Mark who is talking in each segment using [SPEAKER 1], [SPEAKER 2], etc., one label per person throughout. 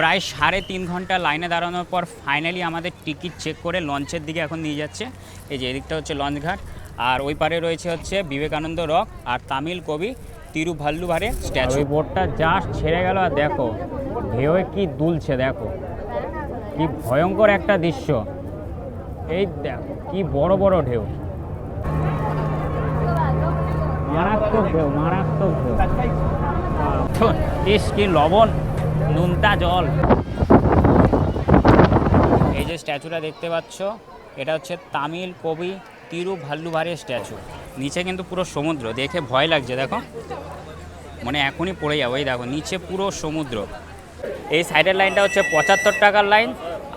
[SPEAKER 1] প্রায় সাড়ে তিন ঘণ্টা লাইনে দাঁড়ানোর পর ফাইনালি আমাদের টিকিট চেক করে লঞ্চের দিকে এখন নিয়ে যাচ্ছে। এই যে এদিকটা হচ্ছে লঞ্চ ঘাট আর ওই পারে রয়েছে হচ্ছে বিবেকানন্দ রক আর তামিল কবি তিরুভাল্লুভারে স্ট্যাচু ওই বোটটা জাস্ট ছেড়ে গেল আর দেখো ঢেউয়ে কি দুলছে দেখো। কি ভয়ঙ্কর একটা দৃশ্য। এই দেখো কি বড় বড় ঢেউ। মারাত্মক ঢেউ মারাত্মক ঢেউ। ইস কি লবণ। নুনতা জল। এই যে স্ট্যাচুটা দেখতে পাচ্ছ, এটা হচ্ছে তামিল কবি তিরুভাল্লুভারের স্ট্যাচু। নিচে কিন্তু পুরো সমুদ্র, দেখে ভয় লাগছে, দেখো। মানে এখনই পড়ে যাব, এই দেখো, নিচে পুরো সমুদ্র। এই সাইডের লাইনটা হচ্ছে পঁচাত্তর টাকার লাইন,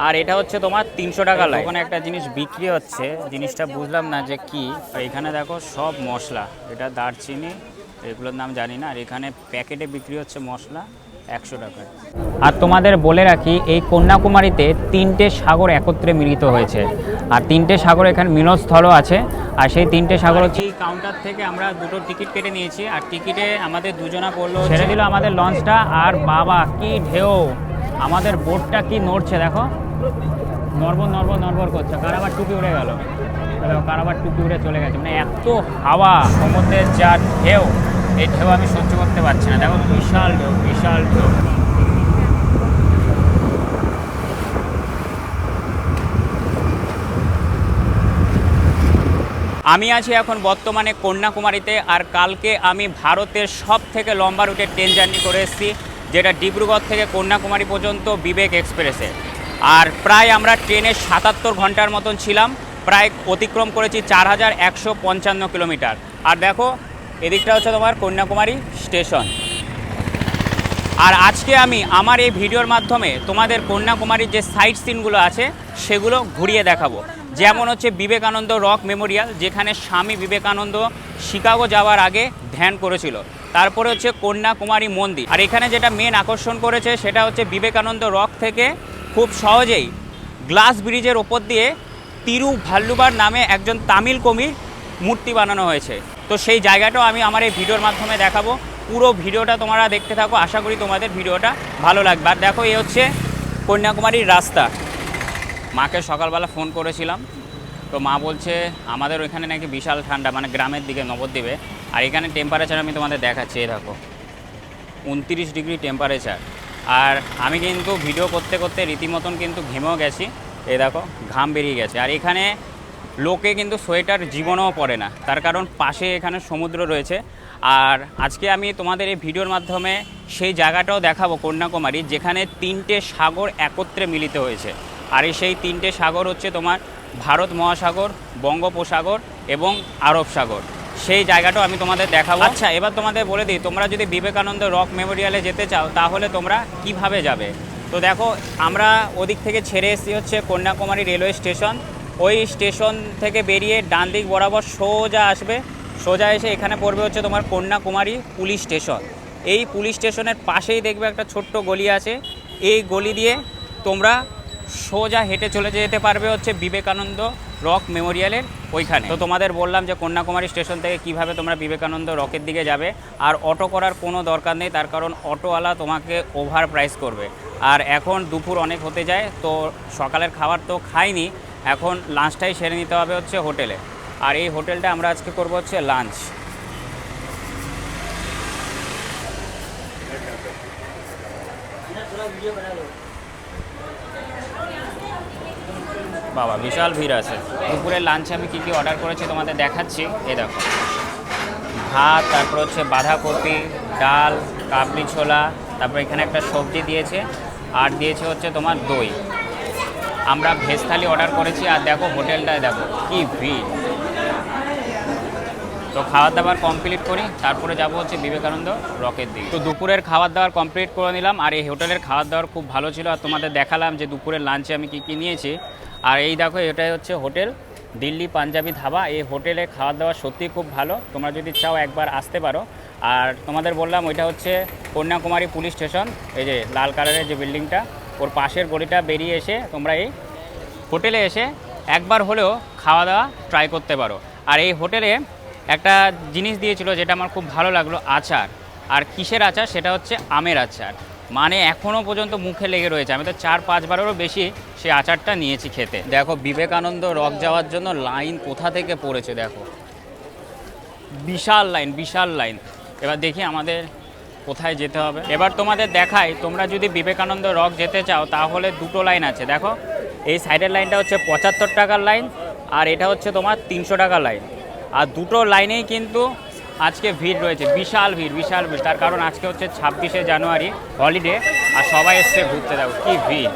[SPEAKER 1] আর এটা হচ্ছে তোমার তিনশো টাকার লাইন। ওখানে একটা জিনিস বিক্রি হচ্ছে, জিনিসটা বুঝলাম না যে কি। এখানে দেখো সব মশলা, এটা দারচিনি, এগুলোর নাম জানি না, আর এখানে প্যাকেটে বিক্রি হচ্ছে মশলা। একশো টাকায়। আর তোমাদের বলে রাখি, এই কন্যাকুমারীতে তিনটে সাগর একত্রে মিলিত হয়েছে। আর তিনটে সাগর এখানে মিলনস্থলও আছে। আর সেই তিনটে সাগর হচ্ছে কাউন্টার থেকে আমরা দুটো টিকিট কেটে নিয়েছি। আর টিকিটে আমাদের দুজনা পড়ল ছেড়ে দিল আমাদের লঞ্চটা। আর বাবা, কি ঢেউ! আমাদের বোটটা কি নড়ছে, দেখো। নরবর নরবর নরবর করছে। কার আবার টুপি উড়ে গেল। কার আবার টুপি উড়ে চলে গেছে। মানে এত হাওয়া, সমুদ্রের যা ঢেউ। এই ঢেউ আমি সহ্য করতে পারছি না। দেখো, বিশাল ঢেউ বিশাল ঢেউ। আমি আছি এখন বর্তমানে কন্যাকুমারীতে আর কালকে আমি ভারতের সব থেকে লম্বা রুটের ট্রেন জার্নি করে এসেছি, যেটা ডিব্রুগড় থেকে কন্যাকুমারী পর্যন্ত বিবেক এক্সপ্রেসে। আর প্রায় আমরা ট্রেনে সাতাত্তর ঘণ্টার মতন ছিলাম, প্রায় অতিক্রম করেছি চার হাজার একশো পঞ্চান্ন কিলোমিটার। আর দেখো এদিকটা হচ্ছে তোমার কন্যাকুমারী স্টেশন। আর আজকে আমি আমার এই ভিডিওর মাধ্যমে তোমাদের কন্যাকুমারীর যে সাইট সিনগুলো আছে, সেগুলো ঘুরিয়ে দেখাবো। যেমন হচ্ছে বিবেকানন্দ রক মেমোরিয়াল, যেখানে স্বামী বিবেকানন্দ শিকাগো যাওয়ার আগে ধ্যান করেছিল। তারপরে হচ্ছে কন্যাকুমারী মন্দির। আর এখানে যেটা মেন আকর্ষণ করেছে, সেটা হচ্ছে বিবেকানন্দ রক থেকে খুব সহজেই গ্লাস ব্রিজের ওপর দিয়ে তিরু ভাল্লুবার নামে একজন তামিল কবির মূর্তি বানানো হয়েছে। তো সেই জায়গাটাও আমি আমার এই ভিডিওর মাধ্যমে দেখাবো। পুরো ভিডিওটা তোমরা দেখতে থাকো। আশা করি তোমাদের ভিডিওটা ভালো লাগবে। আর দেখো, এই হচ্ছে কন্যাকুমারীর রাস্তা। মাকে সকালবেলা ফোন করেছিলাম। তো মা বলছে, আমাদের ওইখানে নাকি বিশাল ঠান্ডা মানে গ্রামের দিকে নবদ্বীপে। আর এখানে টেম্পারেচার আমি তোমাদের দেখাচ্ছি, এই দেখো। উনত্রিশ ডিগ্রি টেম্পারেচার আর আমি কিন্তু ভিডিও করতে করতে রীতিমতন কিন্তু ঘেমেও গেছি। এই দেখো, ঘাম বেরিয়ে গেছে। আর এখানে লোকে কিন্তু সোয়েটার জীবনেও পরে না। তার কারণ পাশে এখানে সমুদ্র রয়েছে। আর আজকে আমি তোমাদের এই ভিডিওর মাধ্যমে সেই জায়গাটাও দেখাবো কন্যাকুমারী, যেখানে তিনটে সাগর একত্রে মিলিত হয়েছে। আর এই সেই তিনটে সাগর হচ্ছে তোমার ভারত মহাসাগর, বঙ্গোপসাগর এবং আরব সাগর। সেই জায়গাটাও আমি তোমাদের দেখাবো। আচ্ছা এবার তোমাদের বলে দিই, তোমরা যদি বিবেকানন্দ রক মেমোরিয়ালে যেতে চাও, তাহলে তোমরা কীভাবে যাবে? তো দেখো, আমরা ওদিক থেকে ছেড়ে এসেছি হচ্ছে কন্যাকুমারী রেলওয়ে স্টেশন। ওই স্টেশন থেকে বেরিয়ে ডান দিক বরাবর সোজা আসবে। সোজা এসে এখানে পড়বে হচ্ছে তোমার কন্যাকুমারী পুলিশ স্টেশন। এই পুলিশ স্টেশনের পাশেই দেখবে একটা ছোট্ট গলি আছে। এই গলি দিয়ে তোমরা সোজা হেঁটে চলে যেতে পারবে হচ্ছে বিবেকানন্দ রক মেমোরিয়ালের ওইখানে। তো তোমাদের বললাম যে কন্যাকুমারী স্টেশন থেকে কীভাবে তোমরা বিবেকানন্দ রকের দিকে যাবে, আর অটো করার কোনো দরকার নেই, তার কারণ অটোওয়ালা তোমাকে ওভার প্রাইস করবে। আর এখন দুপুর অনেক হতে যায়, তো সকালের খাবার তো খাইনি এখন লাঞ্চটাই সেরে নিতে হবে হচ্ছে হোটেলে। আর এই হোটেলটা আমরা আজকে করব হচ্ছে লাঞ্চ বাবা, বিশাল ভিড় আছে। দুপুরের লাঞ্চে আমি কী কী অর্ডার করেছি তোমাদের দেখাচ্ছি। এ দেখো। ভাত, তারপর হচ্ছে বাঁধাকপি, ডাল, কাবলি ছোলা, তারপর এখানে একটা সবজি দিয়েছে। আর দিয়েছে হচ্ছে তোমার দই। আমরা ভেজ থালি অর্ডার করেছি আর দেখো হোটেলটায় দেখো, কি ভিড়। তো খাবার দাবার কমপ্লিট করি, তারপরে যাব হচ্ছে বিবেকানন্দ রকের দিকে। তো দুপুরের খাবার দাবার কমপ্লিট করে নিলাম, আর এই হোটেলের খাবার দাবার খুব ভালো ছিল, আর তোমাদের দেখালাম যে দুপুরের লাঞ্চে আমি কী কী নিয়েছি। আর এই দেখো, এটাই হচ্ছে হোটেল, দিল্লি পাঞ্জাবি ধাবা। এই হোটেলে খাবার দাবার সত্যিই খুব ভালো, তোমরা যদি চাও একবার আসতে পারো। আর তোমাদের বললাম, ওইটা হচ্ছে কন্যাকুমারী পুলিশ স্টেশন, এই যে লাল কালারের যে বিল্ডিংটা ওর পাশের গলিটা বেরিয়ে এসে তোমরা এই হোটেলে এসে একবার হলেও খাওয়া দাওয়া ট্রাই করতে পারো। আর এই হোটেলে একটা জিনিস দিয়েছিল যেটা আমার খুব ভালো লাগল, আচার। আর কিসের আচার? সেটা হচ্ছে আমের আচার। মানে এখনও পর্যন্ত মুখে লেগে রয়েছে। আমি তো চার পাঁচবারেরও বেশি সে আচারটা নিয়েছি খেতে। দেখো, বিবেকানন্দ রক যাওয়ার জন্য লাইন কোথা থেকে পড়েছে দেখো। বিশাল লাইন বিশাল লাইন। এবার দেখি আমাদের কোথায় যেতে হবে? এবার তোমাদের দেখাই, তোমরা যদি বিবেকানন্দ রক যেতে চাও, তাহলে দুটো লাইন আছে। দেখো, এই সাইডের লাইনটা হচ্ছে পঁচাত্তর টাকার লাইন, আর এটা হচ্ছে তোমার তিনশো টাকার লাইন। আর দুটো লাইনেই কিন্তু আজকে ভিড় রয়েছে, বিশাল ভিড় বিশাল ভিড়। তার কারণ আজকে হচ্ছে ছাব্বিশে জানুয়ারি, হলিডে, আর সবাই এসছে ঘুরতে। দেখো, কি ভিড়।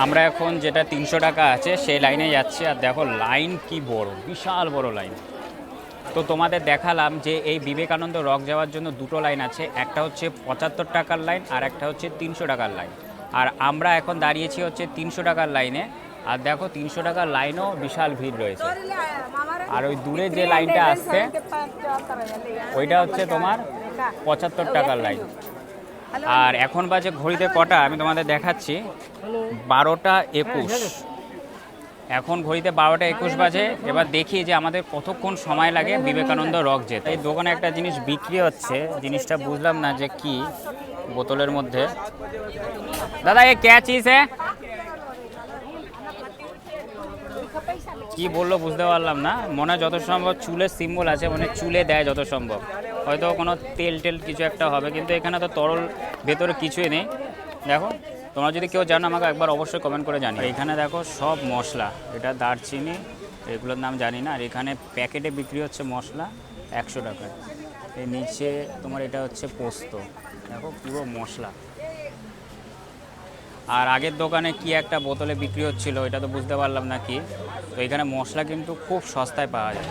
[SPEAKER 1] আমরা এখন যেটা তিনশো টাকা আছে, সেই লাইনে যাচ্ছি। আর দেখো, লাইন কি বড়, বিশাল বড় লাইন। তো তোমাদের দেখালাম যে এই বিবেকানন্দ রক যাওয়ার জন্য দুটো লাইন আছে। একটা হচ্ছে পঁচাত্তর টাকার লাইন আর একটা হচ্ছে তিনশো টাকার লাইন। আর আমরা এখন দাঁড়িয়েছি হচ্ছে তিনশো টাকার লাইনে। আর দেখো, তিনশো টাকার লাইনও বিশাল ভিড় রয়েছে। আর ওই দূরে যে লাইনটা আসছে, ওইটা হচ্ছে তোমার পঁচাত্তর টাকার লাইন। আর এখন বাজে ঘড়িতে কটা? আমি তোমাদের দেখাচ্ছি। বারোটা একুশ। এখন ঘড়িতে বারোটা একুশ বাজে। এবার দেখি যে আমাদের কতক্ষণ সময় লাগে বিবেকানন্দ রক যেতে। এই দোকানে একটা জিনিস বিক্রি হচ্ছে। জিনিসটা বুঝলাম না যে কি বোতলের মধ্যে। দাদা এ ক্যাচ ইস হ্যাঁ কি বলল বুঝতে পারলাম না। মনে যত সম্ভব চুলের সিম্বল আছে মানে চুলে দেয় যত সম্ভব। হয়তো কোনো তেল টেল কিছু একটা হবে, কিন্তু এখানে তো তরল ভেতরে কিছুই নেই। দেখো, তোমরা যদি কেউ জানো, আমাকে একবার অবশ্যই কমেন্ট করে জানি এখানে দেখো সব মশলা, এটা দারচিনি, এগুলোর নাম জানি না, আর এখানে প্যাকেটে বিক্রি হচ্ছে মশলা একশো টাকায়। এর নিচে তোমার এটা হচ্ছে পোস্ত। দেখো পুরো মশলা। আর আগের দোকানে কি একটা বোতলে বিক্রি হচ্ছিল, এটা তো বুঝতে পারলাম না কি। তো এখানে মশলা কিন্তু খুব সস্তায় পাওয়া যায়।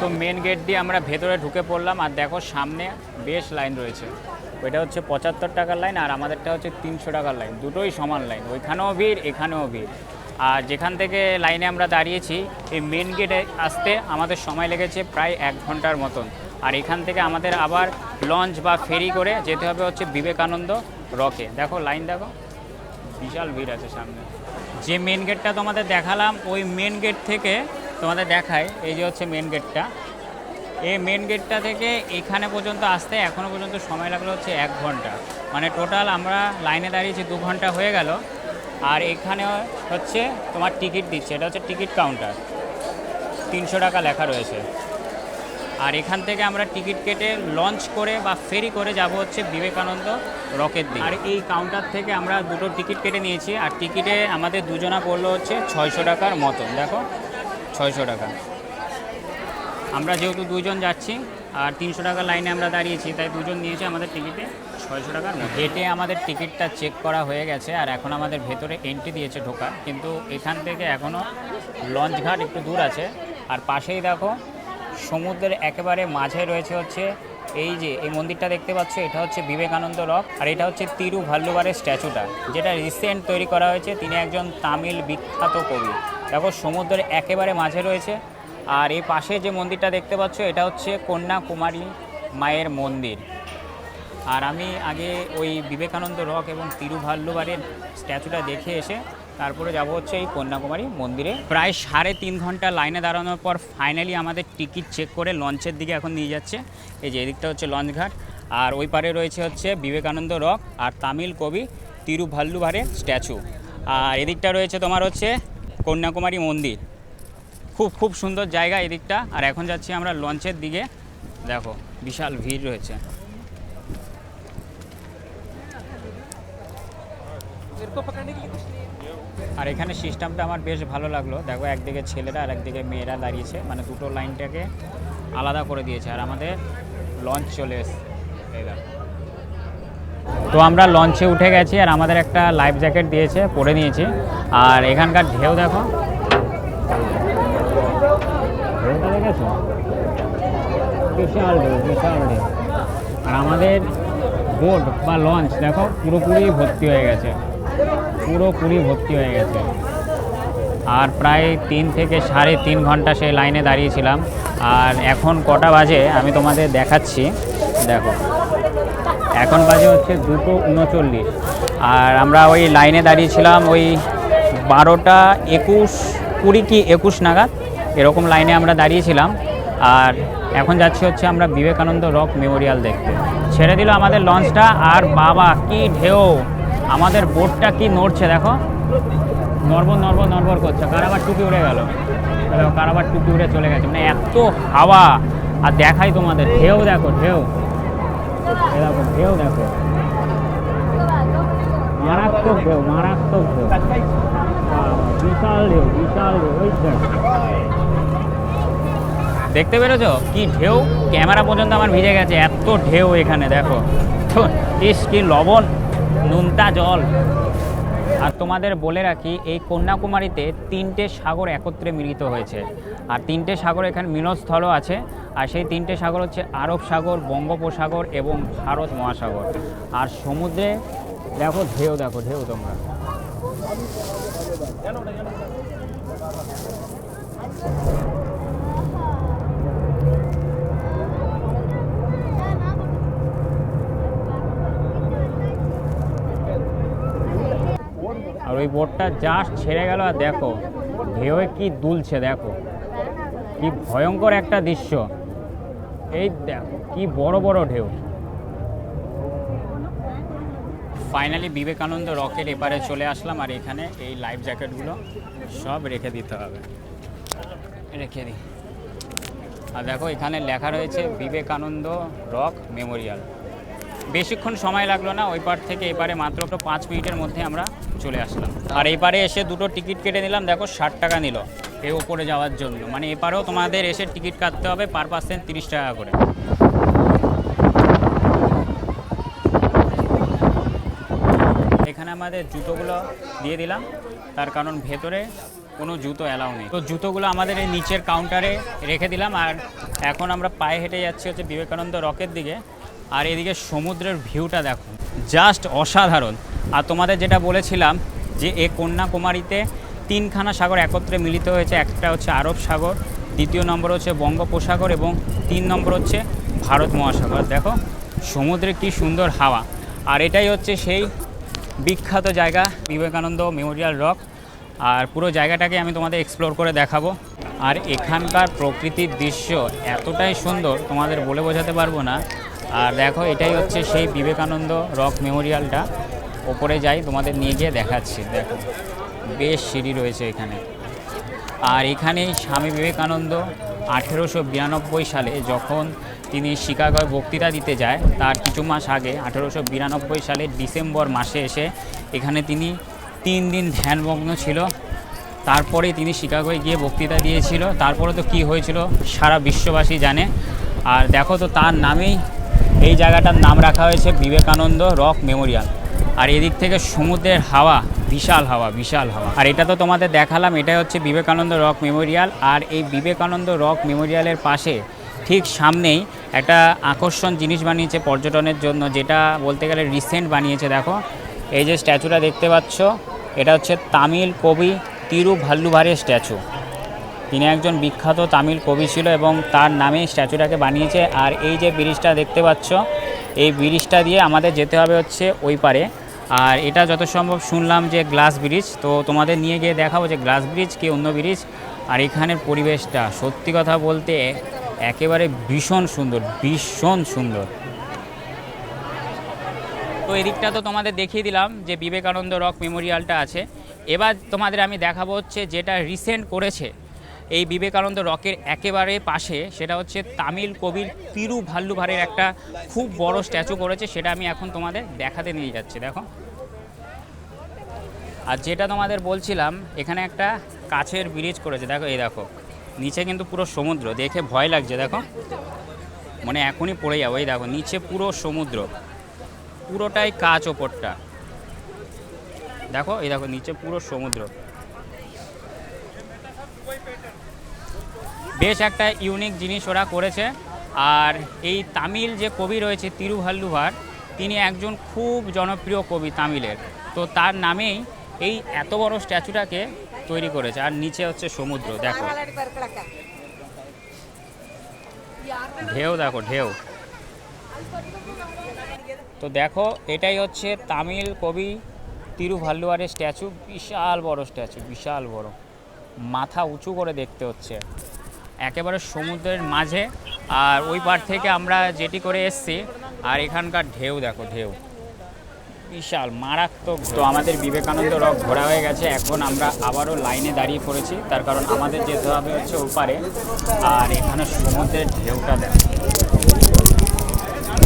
[SPEAKER 1] তো মেন গেট দিয়ে আমরা ভেতরে ঢুকে পড়লাম, আর দেখো সামনে বেশ লাইন রয়েছে। ওইটা হচ্ছে পঁচাত্তর টাকার লাইন আর আমাদেরটা হচ্ছে তিনশো টাকার লাইন দুটোই সমান লাইন ওইখানেও ভিড়, এখানেও ভিড়। আর যেখান থেকে লাইনে আমরা দাঁড়িয়েছি, এই মেন গেটে আসতে আমাদের সময় লেগেছে প্রায় এক ঘণ্টার মতন। আর এখান থেকে আমাদের আবার লঞ্চ বা ফেরি করে যেতে হবে হচ্ছে বিবেকানন্দ রকে। দেখো লাইন দেখো। বিশাল ভিড় আছে সামনে। যে মেন গেটটা তোমাদের দেখালাম, ওই মেন গেট থেকে তোমাদের দেখায়, এই যে হচ্ছে মেন গেটটা এই মেন গেটটা থেকে এখানে পর্যন্ত আসতে এখনও পর্যন্ত সময় লাগল হচ্ছে এক ঘণ্টা। মানে টোটাল আমরা লাইনে দাঁড়িয়েছি দু ঘণ্টা হয়ে গেল। আর এখানে হচ্ছে তোমার টিকিট দিচ্ছে, এটা হচ্ছে টিকিট কাউন্টার। তিনশো টাকা লেখা রয়েছে। আর এখান থেকে আমরা টিকিট কেটে লঞ্চ করে বা ফেরি করে যাব হচ্ছে বিবেকানন্দ রকেট দিকে আর এই কাউন্টার থেকে আমরা দুটো টিকিট কেটে নিয়েছি, আর টিকিটে আমাদের দুজনা পড়ল হচ্ছে ছয়শো টাকার মতন দেখো, ছয়শো টাকা। আমরা যেহেতু দুজন যাচ্ছি, আর তিনশো টাকা লাইনে আমরা দাঁড়িয়েছি, তাই দুজন নিয়েছি আমাদের টিকিটে। ছয়শো টাকার গেটে আমাদের টিকিটটা চেক করা হয়ে গেছে আর এখন আমাদের ভেতরে এন্ট্রি দিয়েছে ঢোকা। কিন্তু এখান থেকে এখনও লঞ্চ ঘাট একটু দূর আছে। আর পাশেই দেখো, সমুদ্রের একেবারে মাঝে রয়েছে হচ্ছে এই যে, এই মন্দিরটা দেখতে পাচ্ছ, এটা হচ্ছে বিবেকানন্দ রক আর এটা হচ্ছে তিরু ভাল্লুবারের স্ট্যাচুটা। যেটা রিসেন্ট তৈরি করা হয়েছে, তিনি একজন তামিল বিখ্যাত কবি। দেখো, সমুদ্রের একেবারে মাঝে রয়েছে। আর এই পাশে যে মন্দিরটা দেখতে পাচ্ছ, এটা হচ্ছে কন্যাকুমারী মায়ের মন্দির। আর আমি আগে ওই বিবেকানন্দ রক এবং তিরুভাল্লুবারের স্ট্যাচুটা দেখে এসে তারপরে যাব হচ্ছে এই কন্যাকুমারী মন্দিরে। প্রায় সাড়ে তিন ঘণ্টা লাইনে দাঁড়ানোর পর ফাইনালি আমাদের টিকিট চেক করে লঞ্চের দিকে এখন নিয়ে যাচ্ছে। এই যে এদিকটা হচ্ছে লঞ্চ ঘাট। আর ওই পারে রয়েছে হচ্ছে বিবেকানন্দ রক আর তামিল কবি তিরুভাল্লুভারের স্ট্যাচু। আর এদিকটা রয়েছে তোমার হচ্ছে কন্যাকুমারী মন্দির। খুব খুব সুন্দর জায়গা এদিকটা। আর এখন যাচ্ছি আমরা লঞ্চের দিকে। দেখো, বিশাল ভিড় রয়েছে। আর এখানে সিস্টেমটা আমার বেশ ভালো লাগল। দেখো, একদিকে ছেলেরা আর একদিকে মেয়েরা দাঁড়িয়েছে। মানে দুটো লাইনটাকে আলাদা করে দিয়েছে। আর আমাদের লঞ্চ চলে এসছে। তো আমরা লঞ্চে উঠে গেছি আর আমাদের একটা লাইফ জ্যাকেট দিয়েছে, পরে নিয়েছি। আর এখানকার ঢেউ দেখো। বিশাল ঢেউ বিশাল ঢেউ। আর আমাদের বোট বা লঞ্চ, দেখো, পুরোপুরি ভর্তি হয়ে গেছে। পুরোপুরি ভর্তি হয়ে গেছে। আর প্রায় তিন থেকে সাড়ে তিন ঘণ্টা সেই লাইনে দাঁড়িয়েছিলাম। আর এখন কটা বাজে আমি তোমাদের দেখাচ্ছি। দেখো, এখন বাজে হচ্ছে দুটো উনচল্লিশ। আর আমরা ওই লাইনে দাঁড়িয়েছিলাম ওই বারোটা একুশ, কুড়ি কি একুশ নাগাদ? এরকম লাইনে আমরা দাঁড়িয়েছিলাম। আর এখন যাচ্ছি হচ্ছে আমরা বিবেকানন্দ রক মেমোরিয়াল দেখতে। ছেড়ে দিল আমাদের লঞ্চটা। আর বাবা, কি ঢেউ! আমাদের বোটটা কি নড়ছে দেখো? নরবর নরবর নরবর করছে। কারাবার টুপি উড়ে গেল। কারাবার টুপি উড়ে চলে গেছে। মানে এত হাওয়া। আর দেখাই তোমাদের। ঢেউ দেখো ঢেউ। দেখো ঢেউ দেখো। মারাত্মক ঢেউ মারাত্মক ঢেউ। বিশাল ঢেউ বিশাল ঢেউ। দেখতে পেরেছ? কি ঢেউ? ক্যামেরা পর্যন্ত আমার ভিজে গেছে। এত ঢেউ এখানে, দেখো। ইস, কি লবণ। নুনতা জল। আর তোমাদের বলে রাখি, এই কন্যাকুমারীতে তিনটে সাগর একত্রে মিলিত হয়েছে। আর তিনটে সাগর এখানে মিলনস্থলও আছে। আর সেই তিনটে সাগর হচ্ছে আরব সাগর, বঙ্গোপসাগর এবং ভারত মহাসাগর। আর সমুদ্রে দেখো ঢেউ দেখো ঢেউ তোমরা। ওই বোটটা জাস্ট ছেড়ে গেল আর দেখো ঢেউয়ে কি দুলছে দেখো। কি ভয়ঙ্কর একটা দৃশ্য। এই দেখো কি বড় বড় ঢেউ। ফাইনালি বিবেকানন্দ রকের এপারে চলে আসলাম আর এখানে এই লাইফ জ্যাকেটগুলো সব রেখে দিতে হবে। রেখে দিই। আর দেখো এখানে লেখা রয়েছে বিবেকানন্দ রক মেমোরিয়াল বেশিক্ষণ সময় লাগল না ওই পার থেকে এপারে মাত্র পাঁচ মিনিটের মধ্যে আমরা চলে আসলাম। আর এপারে এসে দুটো টিকিট কেটে নিলাম, দেখো ষাট টাকা নিল এই ওপরে যাওয়ার জন্য। মানে এপারেও তোমাদের এসে টিকিট কাটতে হবে পার পার্সেন্ট তিরিশ টাকা করে। এখানে আমাদের জুতোগুলো দিয়ে দিলাম, তার কারণ ভেতরে কোনো জুতো অ্যালাউ নেই। তো জুতোগুলো আমাদের এই নিচের কাউন্টারে রেখে দিলাম, আর এখন আমরা পায়ে হেঁটে যাচ্ছি হচ্ছে বিবেকানন্দ রকের দিকে। আর এদিকে সমুদ্রের ভিউটা দেখো। জাস্ট অসাধারণ। আর তোমাদের যেটা বলেছিলাম যে এ কন্যাকুমারীতে তিনখানা সাগর একত্রে মিলিত হয়েছে, একটা হচ্ছে আরব সাগর, দ্বিতীয় নম্বর হচ্ছে বঙ্গোপসাগর এবং তিন নম্বর হচ্ছে ভারত মহাসাগর। দেখো, সমুদ্রে কি সুন্দর হাওয়া। আর এটাই হচ্ছে সেই বিখ্যাত জায়গা, বিবেকানন্দ মেমোরিয়াল রক। আর পুরো জায়গাটাকে আমি তোমাদের এক্সপ্লোর করে দেখাবো। আর এখানকার প্রকৃতির দৃশ্য এতটাই সুন্দর, তোমাদের বলে বোঝাতে পারব না। আর দেখো, এটাই হচ্ছে সেই বিবেকানন্দ রক মেমোরিয়ালটা। ওপরে যাই, তোমাদের নিয়ে গিয়ে দেখাচ্ছি, দেখো। বেশ সিঁড়ি রয়েছে এখানে। আর এখানেই স্বামী বিবেকানন্দ আঠেরোশো বিরানব্বই সালে যখন তিনি শিকাগোয় বক্তৃতা দিতে যায়, তার কিছু মাস আগে, আঠেরোশো বিরানব্বই সালের ডিসেম্বর মাসে এসে এখানে তিনি তিন দিন ধ্যানমগ্ন ছিল। তারপরে তিনি শিকাগোয় গিয়ে বক্তৃতা দিয়েছিল। তারপরে তো কি হয়েছিল, সারা বিশ্ববাসী জানে। আর দেখো তো, তার নামেই এই জায়গাটার নাম রাখা হয়েছে বিবেকানন্দ রক মেমোরিয়াল। আর এদিক থেকে সমুদ্রের হাওয়া, বিশাল হাওয়া বিশাল হাওয়া। আর এটা তো তোমাদের দেখালাম, এটাই হচ্ছে বিবেকানন্দ রক মেমোরিয়াল। আর এই বিবেকানন্দ রক মেমোরিয়ালের পাশে ঠিক সামনেই একটা আকর্ষণ জিনিস বানিয়েছে পর্যটনের জন্য, যেটা বলতে গেলে রিসেন্ট বানিয়েছে, দেখো। এই যে স্ট্যাচুটা দেখতে পাচ্ছ, এটা হচ্ছে তামিল কবি তিরু ভাল্লুভারের স্ট্যাচু তিনি একজন বিখ্যাত তামিল কবি ছিল এবং তার নামে স্ট্যাচুটাকে বানিয়েছে। আর এই যে ব্রিজটা দেখতে পাচ্ছ, এই ব্রিজটা দিয়ে আমাদের যেতে হবে হচ্ছে ওই পারে। আর এটা যত সম্ভব শুনলাম যে গ্লাস ব্রিজ, তো তোমাদের নিয়ে গিয়ে দেখাবো যে গ্লাস ব্রিজ কি অন্য ব্রিজ। আর এখানের পরিবেশটা সত্যি কথা বলতে একেবারে ভীষণ সুন্দর ভীষণ সুন্দর। তো এদিকটা তো তোমাদের দেখিয়ে দিলাম যে বিবেকানন্দ রক মেমোরিয়ালটা আছে। এবার তোমাদের আমি দেখাবো হচ্ছে যেটা রিসেন্ট করেছে। এই বিবেকানন্দ রকের একেবারে পাশে সেটা হচ্ছে তামিল কবির তিরু ভাল্লুভারের একটা খুব বড় স্ট্যাচু করেছে, সেটা আমি এখন তোমাদের দেখাতে নিয়ে যাচ্ছি, দেখো। আর যেটা তোমাদের বলছিলাম, এখানে একটা কাছের ব্রিজ করেছে, দেখো, এই দেখো। নিচে কিন্তু পুরো সমুদ্র, দেখে ভয় লাগছে, দেখো। মানে এখনই পড়ে যাব, এই দেখো, নিচে পুরো সমুদ্র। পুরোটাই কাচ ওপরটা। দেখো, এই দেখো, নিচে পুরো সমুদ্র। বেশ একটা ইউনিক জিনিস ওরা করেছে। আর এই তামিল যে কবি রয়েছে তিরুভাল্লুভার, তিনি একজন খুব জনপ্রিয় কবি তামিলের। তো তার নামেই এই এত বড় স্ট্যাচুটাকে তৈরি করেছে। আর নিচে হচ্ছে সমুদ্র, দেখো। ঢেউ দেখো, ঢেউ। তো দেখো, এটাই হচ্ছে তামিল কবি তিরুভাল্লুয়ারের স্ট্যাচু। বিশাল বড় স্ট্যাচু, বিশাল বড়। মাথা উঁচু করে দেখতে হচ্ছে। একেবারে সমুদ্রের মাঝে। আর ওই পার থেকে আমরা যেটি করে এসছি, আর এখানকার ঢেউ দেখো, ঢেউ। বিশাল, মারাত্মক তো আমাদের বিবেকানন্দ রক ঘোরা হয়ে গেছে, এখন আমরা আবারও লাইনে দাঁড়িয়ে পড়েছি। তার কারণ আমাদের যেতে হবে হচ্ছে ওপারে আর এখানে সমুদ্রের ঢেউটা দেখো।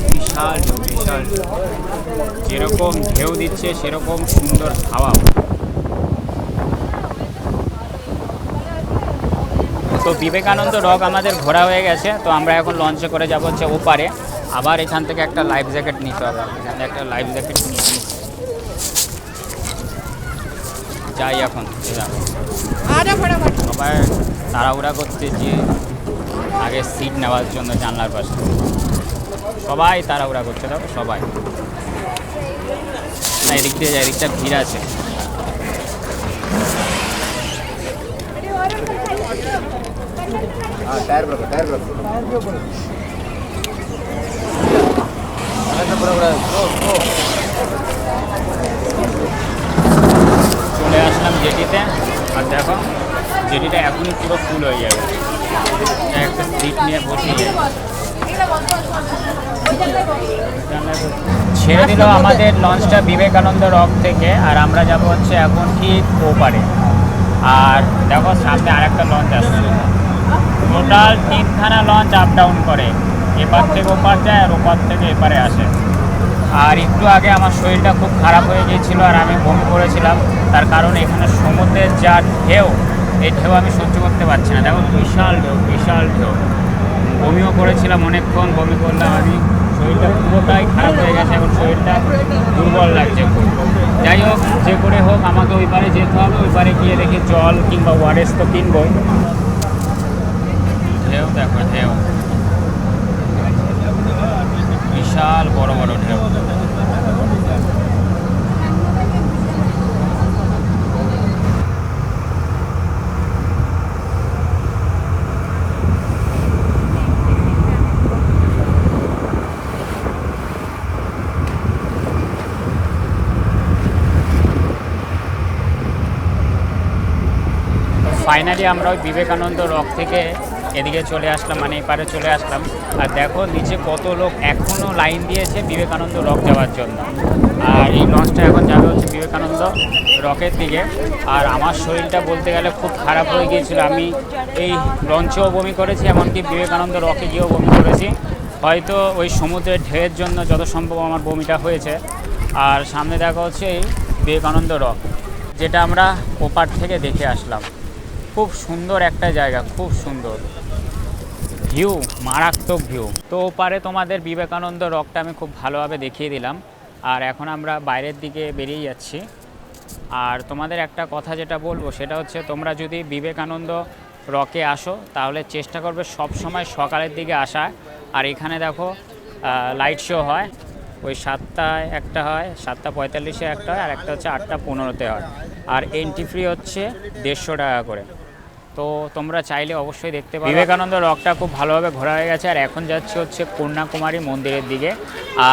[SPEAKER 1] বিশাল ঢেউ, বিশাল। যেরকম ঢেউ দিচ্ছে, সেরকম সুন্দর হাওয়াও তো বিবেকানন্দ রক আমাদের ঘোরা হয়ে গেছে, তো আমরা এখন লঞ্চে করে যাব হচ্ছে ওপারে। আবার এখান থেকে একটা লাইফ জ্যাকেট নিতে হবে, এখান একটা লাইফ জ্যাকেট নিয়ে। যাই এখন সবাই তাড়াহুড়া করতে যে আগে সিট নেওয়ার জন্য জানলার পাশে। সবাই তাড়াহুড়া করছে, দেখো সবাই। এদিক দিয়ে, এদিকটা ভিড় আছে। চলে আসলাম জেটিতে আর দেখো জেটিটা এখনই পুরো ফুল হয়ে যাবে। একটা সিট নিয়ে বসে ছেড়ে দিল আমাদের লঞ্চটা বিবেকানন্দ রক থেকে আর আমরা যাব হচ্ছে এখন ঠিক ওপারে। আর দেখো সামনে আরেকটা লঞ্চ আসছে। টোটাল তিনখানা লঞ্চ আপ ডাউন করে। এপার থেকে ওপার যায় আর ওপার থেকে এপারে আসে। আর একটু আগে আমার শরীরটা খুব খারাপ হয়ে গিয়েছিল আর আমি বমি করেছিলাম। তার কারণ এখানে সমুদ্রের যা ঢেউ, এই ঢেউ আমি সহ্য করতে পারছি না। দেখো, বিশাল ঢেউ বিশাল ঢেউ। বমিও করেছিলাম অনেকক্ষণ, বমি করলাম আমি। শরীরটা পুরোটাই খারাপ হয়ে গেছে, এখন শরীরটা দুর্বল লাগছে খুব। যাই হোক, যে করে হোক, আমাকে ওই পারে যেতে হবে। ওই পারে গিয়ে দেখি জল কিংবা ওয়ারেস তো কিনবই। ঢেউ দেখো ঢেউ। বিশাল বড় বড় ঢেউ। ফাইনালি আমরা ওই বিবেকানন্দ রক থেকে এদিকে চলে আসলাম মানে এপারে চলে আসলাম। আর দেখো, নিচে কত লোক এখনও লাইন দিয়েছে বিবেকানন্দ রক যাওয়ার জন্য। আর এই লঞ্চটা এখন যাবে হচ্ছে বিবেকানন্দ রকের দিকে। আর আমার শরীরটা বলতে গেলে খুব খারাপ হয়ে গিয়েছিল। আমি এই লঞ্চেও বমি করেছি, এমনকি বিবেকানন্দ রকে গিয়েও বমি করেছি। হয়তো ওই সমুদ্রের ঢেউয়ের জন্য যত সম্ভব আমার বমিটা হয়েছে। আর সামনে দেখা হচ্ছে এই বিবেকানন্দ রক, যেটা আমরা ওপার থেকে দেখে আসলাম। খুব সুন্দর একটা জায়গা, খুব সুন্দর। ভিউ মারাত্মক ভিউ তো ওপারে তোমাদের বিবেকানন্দ রকটা আমি খুব ভালোভাবে দেখিয়ে দিলাম। আর এখন আমরা বাইরের দিকে বেরিয়ে যাচ্ছি। আর তোমাদের একটা কথা যেটা বলব, সেটা হচ্ছে তোমরা যদি বিবেকানন্দ রকে আসো, তাহলে চেষ্টা করবে সব সময় সকালের দিকে আসা। আর এখানে দেখো লাইট শো হয়। ওই সাতটায় একটা হয়, সাতটা পঁয়তাল্লিশে একটা হয়, আর একটা হচ্ছে আটটা পনেরোতে হয়। আর এন্ট্রি ফ্রি হচ্ছে দেড়শো টাকা করে। তো তোমরা চাইলে অবশ্যই দেখতে পারো। বিবেকানন্দ রকটা খুব ভালোভাবে ঘোরা হয়ে গেছে, আর এখন যাচ্ছে হচ্ছে কন্যাকুমারী মন্দিরের দিকে।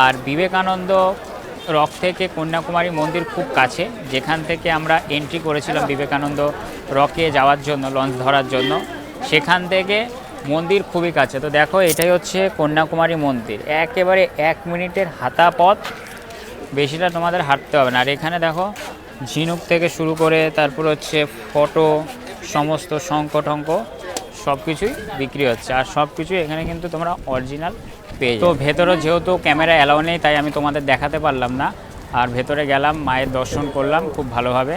[SPEAKER 1] আর বিবেকানন্দ রক থেকে কন্যাকুমারী মন্দির খুব কাছে, যেখান থেকে আমরা এন্ট্রি করেছিলাম বিবেকানন্দ রকে যাওয়ার জন্য লঞ্চ ধরার জন্য। সেখান থেকে মন্দির খুবই কাছে। তো দেখো, এটাই হচ্ছে কন্যাকুমারী মন্দির। একেবারে এক মিনিটের হাতা পথ বেশিটা তোমাদের হাঁটতে হবে না। আর এখানে দেখো, ঝিনুক থেকে শুরু করে তারপর হচ্ছে ফটো সমস্ত শঙ্খ টঙ্ক সব কিছুই বিক্রি হচ্ছে। আর সব কিছুই এখানে কিন্তু তোমরা অরিজিনাল পেয়ে তো ভেতরে যেহেতু ক্যামেরা অ্যালাউ নেই, তাই আমি তোমাদের দেখাতে পারলাম না। আর ভেতরে গেলাম, মায়ের দর্শন করলাম খুব ভালোভাবে।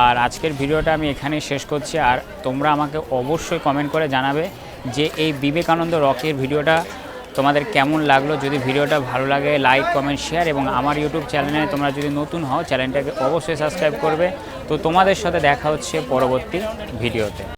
[SPEAKER 1] আর আজকের ভিডিওটা আমি এখানেই শেষ করছি। আর তোমরা আমাকে অবশ্যই কমেন্ট করে জানাবে যে এই বিবেকানন্দ রকের ভিডিওটা তোমাদের কেমন লাগল? যদি ভিডিওটা ভালো লাগে লাইক কমেন্ট শেয়ার এবং আমার ইউটিউব চ্যানেলে তোমরা যদি নতুন হও চ্যানেলটাকে অবশ্যই সাবস্ক্রাইব করবে। তো তোমাদের সাথে দেখা হচ্ছে পরবর্তী ভিডিওতে।